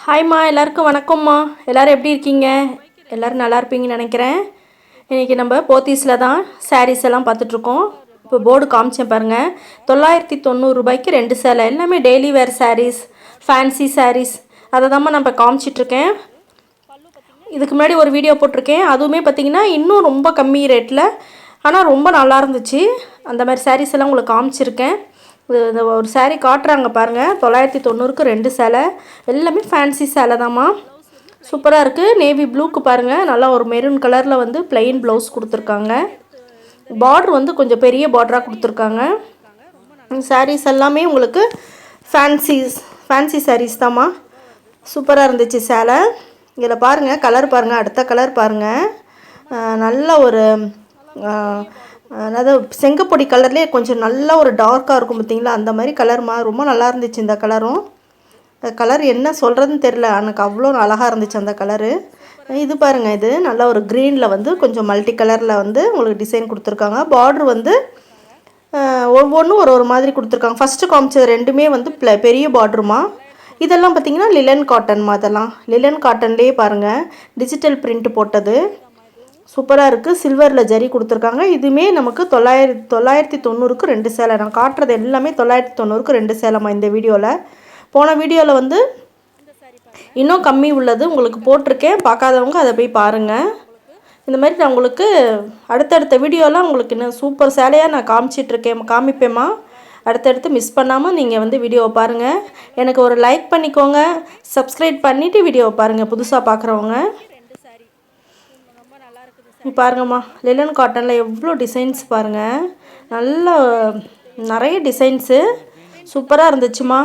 ஹாய்மா எல்லாருக்கும் வணக்கம்மா. எல்லோரும் எப்படி இருக்கீங்க? எல்லோரும் நல்லா இருப்பீங்கன்னு நினைக்கிறேன். இன்றைக்கி நம்ம போத்தீஸில் தான் சாரீஸ் எல்லாம் பார்த்துட்ருக்கோம். இப்போ போர்டு காமிச்சேன் பாருங்கள் தொள்ளாயிரத்தி தொண்ணூறு ரூபாய்க்கு ரெண்டு சேலை. எல்லாமே daily wear saris fancy saris அதை தாம்மா நம்ம காமிச்சிட்ருக்கேன். இதுக்கு முன்னாடி ஒரு வீடியோ போட்டிருக்கேன். அதுவுமே பார்த்திங்கன்னா இன்னும் ரொம்ப கம்மி ரேட்டில் ஆனால் ரொம்ப நல்லா இருந்துச்சு. அந்த மாதிரி சாரீஸ் எல்லாம் உங்களுக்கு காமிச்சிருக்கேன். இந்த ஒரு சேரீ காட்டுறாங்க பாருங்கள் தொள்ளாயிரத்தி தொண்ணூறுக்கு ரெண்டு சேலை. எல்லாமே ஃபேன்சி சேலை தாம்மா. சூப்பராக இருக்குது நேவி ப்ளூக்கு பாருங்கள் நல்லா ஒரு மெரூன் கலரில் வந்து பிளெயின் ப்ளவுஸ் கொடுத்துருக்காங்க. பார்டர் வந்து கொஞ்சம் பெரிய பார்டராக கொடுத்துருக்காங்க. சாரீஸ் எல்லாமே உங்களுக்கு ஃபேன்சிஸ் ஃபேன்சி சாரீஸ் தாம்மா. சூப்பராக இருந்துச்சு சேலை. இதில் பாருங்கள் கலர் பாருங்கள் அடுத்த கலர் பாருங்கள் நல்ல ஒரு அதாவது செங்கப்பொடி கலர்லேயே கொஞ்சம் நல்லா ஒரு டார்க்காக இருக்கும் பார்த்தீங்களா? அந்த மாதிரி கலர்மா ரொம்ப நல்லா இருந்துச்சு இந்த கலரும் கலர் என்ன சொல்கிறதுன்னு தெரில எனக்கு அவ்வளோ அழகாக இருந்துச்சு அந்த கலரு இது பாருங்கள் இது நல்லா ஒரு க்ரீனில் வந்து கொஞ்சம் மல்டி கலரில் வந்து உங்களுக்கு டிசைன் கொடுத்துருக்காங்க. பார்டர் வந்து ஒவ்வொன்றும் ஒரு ஒரு மாதிரி கொடுத்துருக்காங்க. ஃபஸ்ட்டு காமிச்சது ரெண்டுமே வந்து ப்ள பெரிய பார்டருமா இதெல்லாம் பார்த்தீங்கன்னா லிலன் காட்டன்மா அதெல்லாம் லிலன் காட்டன்லேயே பாருங்கள் டிஜிட்டல் பிரிண்ட் போட்டது. சூப்பராக இருக்குது சில்வரில் ஜரி கொடுத்துருக்காங்க. இதுவுமே நமக்கு தொள்ளாயிரத்தி தொள்ளாயிரத்தி தொண்ணூறுக்கு ரெண்டு சேலை. நான் காட்டுறது எல்லாமே தொள்ளாயிரத்தி தொண்ணூறுக்கு ரெண்டு சேலைம்மா இந்த வீடியோவில் போன வீடியோவில் வந்து இன்னும் கம்மி உள்ளது. உங்களுக்கு போட்டிருக்கேன். பார்க்காதவங்க அதை போய் பாருங்கள் இந்த மாதிரி நான் உங்களுக்கு அடுத்தடுத்த வீடியோலாம் உங்களுக்கு இன்னும் சூப்பர் சேலையாக நான் காமிச்சிட்ருக்கேன் காமிப்பேம்மா. அடுத்தடுத்து மிஸ் பண்ணாமல் நீங்கள் வந்து வீடியோவை பாருங்கள் எனக்கு ஒரு லைக் பண்ணிக்கோங்க. சப்ஸ்கிரைப் பண்ணிவிட்டு வீடியோவை பாருங்கள் புதுசாக பார்க்குறவங்க. பாருங்கம்மா லெலன் காட்டனில் எவ்வளோ டிசைன்ஸ் பாருங்கள் நல்ல நிறைய டிசைன்ஸு சூப்பராக இருந்துச்சுமா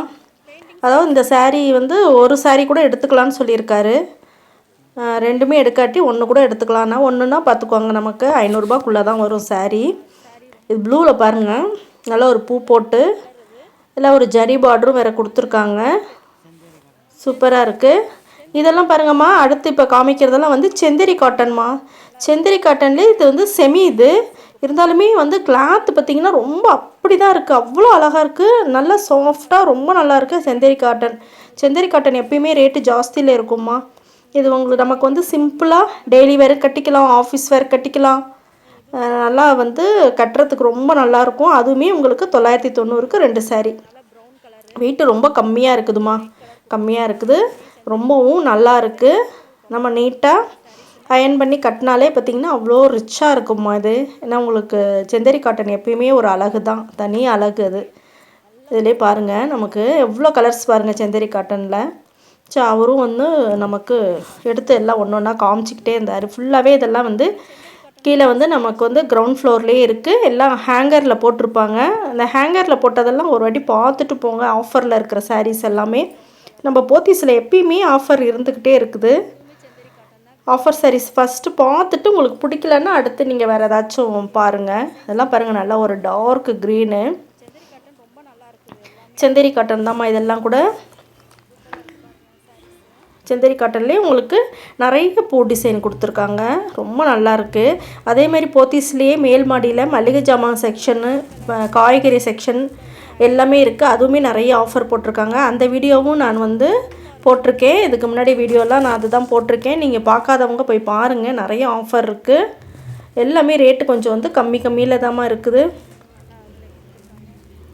அதாவது இந்த சாரீ வந்து ஒரு சாரீ கூட எடுத்துக்கலான்னு சொல்லியிருக்காரு. ரெண்டுமே எடுக்காட்டி ஒன்று கூட எடுத்துக்கலாம்னா ஒன்றுனா பார்த்துக்கோங்க நமக்கு. ஐநூறுரூபாக்குள்ளே தான் வரும் சாரீ இது ப்ளூவில் பாருங்கள் நல்லா ஒரு பூ போட்டு இல்லை ஒரு ஜரி பார்டரும் வேறு கொடுத்துருக்காங்க. சூப்பராக இருக்குது இதெல்லாம் பாருங்கம்மா அடுத்து இப்போ காமிக்கிறதெல்லாம் வந்து செந்தரி காட்டன்மா. செந்தரி காட்டன்லேயே இது வந்து செமி இது. இருந்தாலுமே வந்து கிளாத் பார்த்தீங்கன்னா ரொம்ப அப்படி தான் இருக்குது அவ்வளோ அழகாக இருக்குது நல்லா சாஃப்டாக ரொம்ப நல்லா இருக்குது செந்தரி காட்டன். செந்தரி காட்டன் எப்பயுமே ரேட்டு ஜாஸ்தியில் இருக்கும்மா. இது உங்களுக்கு நமக்கு வந்து சிம்பிளாக டெய்லி வேர் கட்டிக்கலாம் ஆஃபீஸ் வேர் கட்டிக்கலாம். நல்லா வந்து கட்டுறதுக்கு ரொம்ப நல்லாயிருக்கும் அதுவுமே உங்களுக்கு தொள்ளாயிரத்தி தொண்ணூறுக்கு ரெண்டு saree. வெயிட்டு ரொம்ப கம்மியாக இருக்குதுமா கம்மியாக இருக்குது. ரொம்பவும் நல்லா இருக்குது நம்ம நீட்டாக அயன் பண்ணி கட்டினாலே பார்த்திங்கன்னா அவ்வளோ ரிச்சாக இருக்கும்மா இது. ஏன்னா உங்களுக்கு செந்தரி காட்டன் எப்பயுமே ஒரு அழகு தான். தனி அழகு அது. இதிலே பாருங்கள் நமக்கு எவ்வளோ கலர்ஸ் பாருங்கள் செந்தரி காட்டனில் ஸோ அவரும் வந்து நமக்கு எடுத்து எல்லாம் ஒன்று ஒன்றா காமிச்சிக்கிட்டே இருந்தார். ஃபுல்லாகவே இதெல்லாம் வந்து கீழே வந்து நமக்கு வந்து கிரவுண்ட் ஃப்ளோர்லேயே இருக்குது எல்லாம் ஹேங்கரில் போட்டிருப்பாங்க. அந்த ஹேங்கரில் போட்டதெல்லாம் ஒரு வாட்டி பார்த்துட்டு போங்க. ஆஃபரில் இருக்கிற சாரீஸ் எல்லாமே. நம்ம போத்தீஸில் எப்பயுமே ஆஃபர் இருந்துக்கிட்டே இருக்குது. ஆஃபர் sarees ஃபஸ்ட்டு பார்த்துட்டு உங்களுக்கு பிடிக்கலன்னா அடுத்து நீங்கள் வேறு ஏதாச்சும் பாருங்கள் இதெல்லாம் பாருங்கள் நல்லா ஒரு டார்க் க்ரீனு செந்தேரி காட்டன் தாம்மா இதெல்லாம் கூட. செந்தேரி காட்டன்லேயே உங்களுக்கு நிறைய பூ டிசைன் கொடுத்துருக்காங்க. ரொம்ப நல்லா இருக்குது அதேமாரி போத்தீஸ்லேயே மேல் மாடியில் மளிகை ஜாமான் செக்ஷனு காய்கறி செக்ஷன் எல்லாமே இருக்குது அதுவுமே நிறைய ஆஃபர் போட்டிருக்காங்க. அந்த வீடியோவும் நான் வந்து போட்டிருக்கேன். இதுக்கு முன்னாடி வீடியோலாம் நான் அதுதான் போட்டிருக்கேன். நீங்கள் பார்க்காதவங்க போய் பாருங்கள் நிறைய ஆஃபர் இருக்குது எல்லாமே ரேட்டு கொஞ்சம் வந்து கம்மி கம்மியில் தாம்மா இருக்குது.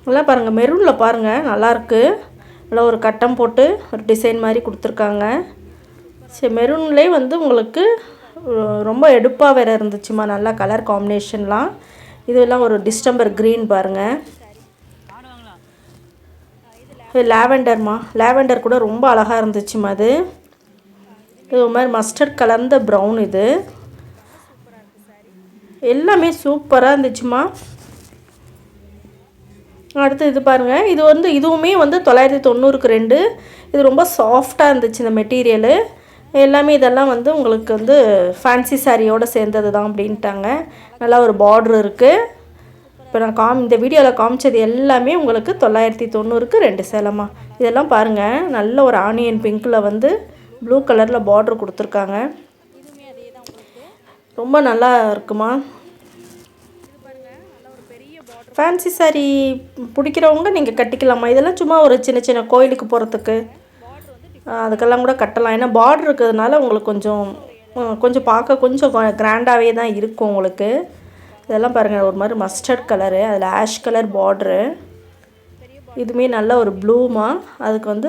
நல்லா பாருங்கள் மெரூனில் பாருங்கள் நல்லாயிருக்கு நல்லா ஒரு கட்டம் போட்டு ஒரு டிசைன் மாதிரி கொடுத்துருக்காங்க. சரி மெரூன்லேயே வந்து உங்களுக்கு ரொம்ப எடுப்பாக வேறு இருந்துச்சுமா நல்லா கலர் காம்பினேஷன்லாம் இதெல்லாம் ஒரு டிஸ்டம்பர் க்ரீன் பாருங்கள் இது லாவெண்டர்மா லாவெண்டர் கூட ரொம்ப அழகாக இருந்துச்சுமா அது? இது மாதிரி மஸ்டர்ட் கலந்த ப்ரௌன் இது. எல்லாமே சூப்பராக இருந்துச்சுமா? அடுத்து இது பாருங்கள் இது வந்து இதுவுமே வந்து தொள்ளாயிரத்தி தொண்ணூறுக்கு ரெண்டு. இது ரொம்ப சாஃப்டாக இருந்துச்சு இந்த மெட்டீரியலு எல்லாமே இதெல்லாம் வந்து உங்களுக்கு வந்து ஃபேன்சி சாரியோடு சேர்ந்தது தான் அப்படின்ட்டாங்க. நல்லா ஒரு பார்ட்ரு இருக்குது இப்போ நான் காம் இந்த வீடியோவில் காமிச்சது எல்லாமே உங்களுக்கு தொள்ளாயிரத்தி தொண்ணூறுக்கு ரெண்டு சேலமா. இதெல்லாம் பாருங்கள் நல்ல ஒரு ஆனியன் பிங்க்கில் வந்து ப்ளூ கலரில் பார்ட்ரு கொடுத்துருக்காங்க. ரொம்ப நல்லா இருக்குமா? ஃபேன்சி சாரீ பிடிக்கிறவங்க நீங்கள் கட்டிக்கலாமா? இதெல்லாம் சும்மா ஒரு சின்ன சின்ன கோயிலுக்கு போகிறதுக்கு அதுக்கெல்லாம் கூட கட்டலாம். ஏன்னா பார்டர் இருக்கிறதுனால உங்களுக்கு கொஞ்சம் கொஞ்சம் பார்க்க கொஞ்சம் கிராண்டாகவே தான் இருக்கும் உங்களுக்கு. இதெல்லாம் பாருங்கள் ஒரு மாதிரி மஸ்டர்ட் கலரு அதில் ஆஷ் கலர் பார்ட்ரு இதுவுமே நல்ல ஒரு ப்ளூமா அதுக்கு வந்து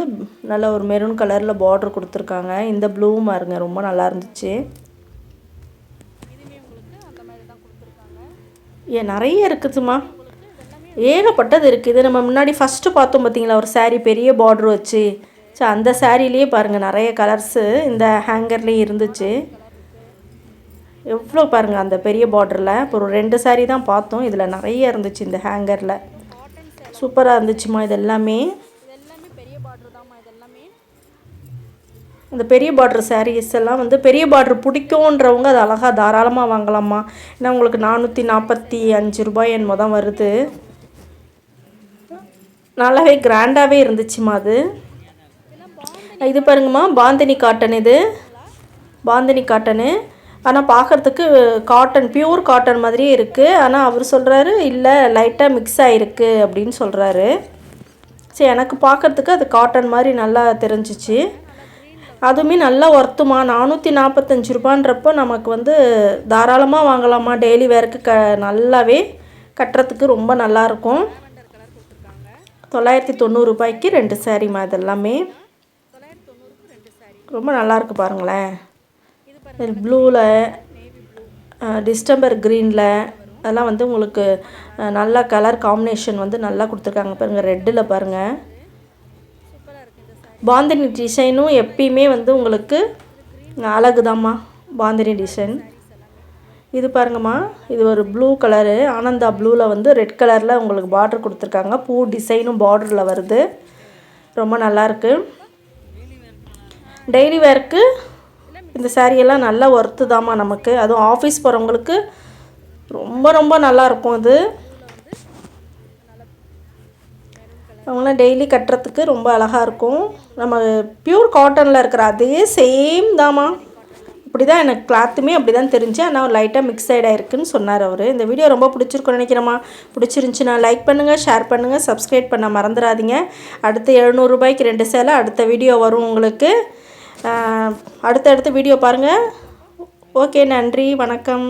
நல்ல ஒரு மெரூன் கலரில் பார்ட்ரு கொடுத்துருக்காங்க. இந்த ப்ளூமா இருங்க ரொம்ப நல்லா இருந்துச்சு. ஏன் நிறைய இருக்குதுமா ஏகப்பட்டது இருக்குது இது நம்ம முன்னாடி ஃபஸ்ட்டு பார்த்தோம் பார்த்தீங்களா? ஒரு சாரீ பெரிய பார்டர் வச்சு. ஸோ அந்த சாரீலேயே பாருங்கள் நிறைய கலர்ஸு இந்த ஹேங்கர்லேயும் இருந்துச்சு. எவ்வளோ பாருங்கள் அந்த பெரிய பார்டரில் இப்போ ஒரு ரெண்டு சாரீ தான் பார்த்தோம். இதில் நிறைய இருந்துச்சு இந்த ஹேங்கரில் சூப்பராக இருந்துச்சுமா இது எல்லாமே இந்த பெரிய பார்டர் சாரீஸ் எல்லாம் வந்து பெரிய பார்டர் பிடிக்குன்றவங்க அது அழகாக தாராளமாக வாங்கலாமா ஏன்னா உங்களுக்கு நானூற்றி நாற்பத்தி அஞ்சு ரூபாய் என்னமோ தான் வருது. நல்லாவே கிராண்டாகவே இருந்துச்சுமா அது. இது பாருங்கம்மா பாந்தினி காட்டன் இது. பாந்தினி காட்டனு ஆனால் பார்க்குறதுக்கு காட்டன் பியூர் காட்டன் மாதிரியே இருக்குது ஆனால் அவர் சொல்கிறாரு இல்லை லைட்டாக மிக்ஸ் ஆகிருக்கு அப்படின்னு சொல்கிறாரு சரி எனக்கு பார்க்குறதுக்கு அது காட்டன் மாதிரி நல்லா தெரிஞ்சிச்சு. அதுவுமே நல்லா ஒர்த்துமா நானூற்றி நாற்பத்தஞ்சு ரூபான்றப்போ நமக்கு வந்து தாராளமாக வாங்கலாமா டெய்லி வேருக்கு க நல்லாவே கட்டுறதுக்கு ரொம்ப நல்லாயிருக்கும் தொள்ளாயிரத்தி தொண்ணூறு ரூபாய்க்கு ரெண்டு சாரீமா இதெல்லாமே. ரொம்ப நல்லா இருக்கு பாருங்களேன் ப்ளூவில் டிஸ்டம்பர் க்ரீனில் அதெல்லாம் வந்து உங்களுக்கு நல்லா கலர் காம்பினேஷன் வந்து நல்லா கொடுத்துருக்காங்க பாருங்கள் ரெட்டில் பாருங்கள் பாந்தினி டிசைனும் எப்பயுமே வந்து உங்களுக்கு அழகுதாம்மா பாந்தினி டிசைன் இது பாருங்கம்மா இது ஒரு ப்ளூ கலரு ஆனந்தா ப்ளூவில் வந்து ரெட் கலரில் உங்களுக்கு பார்டர் கொடுத்துருக்காங்க. பூ டிசைனும் பார்டரில் வருது. ரொம்ப நல்லாயிருக்கு டெய்லி வேர்க்கு இந்த சாரியெல்லாம் நல்லா ஒர்த்து தாம்மா நமக்கு. அதுவும் ஆஃபீஸ் போகிறவங்களுக்கு ரொம்ப ரொம்ப நல்லாயிருக்கும் இது அவங்களாம் டெய்லி கட்டுறதுக்கு ரொம்ப அழகாக இருக்கும். நம்ம பியூர் காட்டனில் இருக்கிற அதே சேம் தாம்மா. இப்படி தான் எனக்கு கிளாத்துமே அப்படி தான் தெரிஞ்சு ஆனால் லைட்டாக மிக்ஸ் ஆகிடாயிருக்குன்னு சொன்னார் அவர். இந்த வீடியோ ரொம்ப பிடிச்சிருக்குன்னு நினைக்கிறேம்மா. பிடிச்சிருந்துச்சுன்னா லைக் பண்ணுங்கள் ஷேர் பண்ணுங்கள் சப்ஸ்கிரைப் பண்ண மறந்துடாதீங்க. அடுத்து எழுநூறுபாய்க்கு ரெண்டு சேலை அடுத்த வீடியோ வரும் உங்களுக்கு. அடுத்த அடுத்தடுத்த வீடியோ பாருங்கள் ஓகே நன்றி வணக்கம்.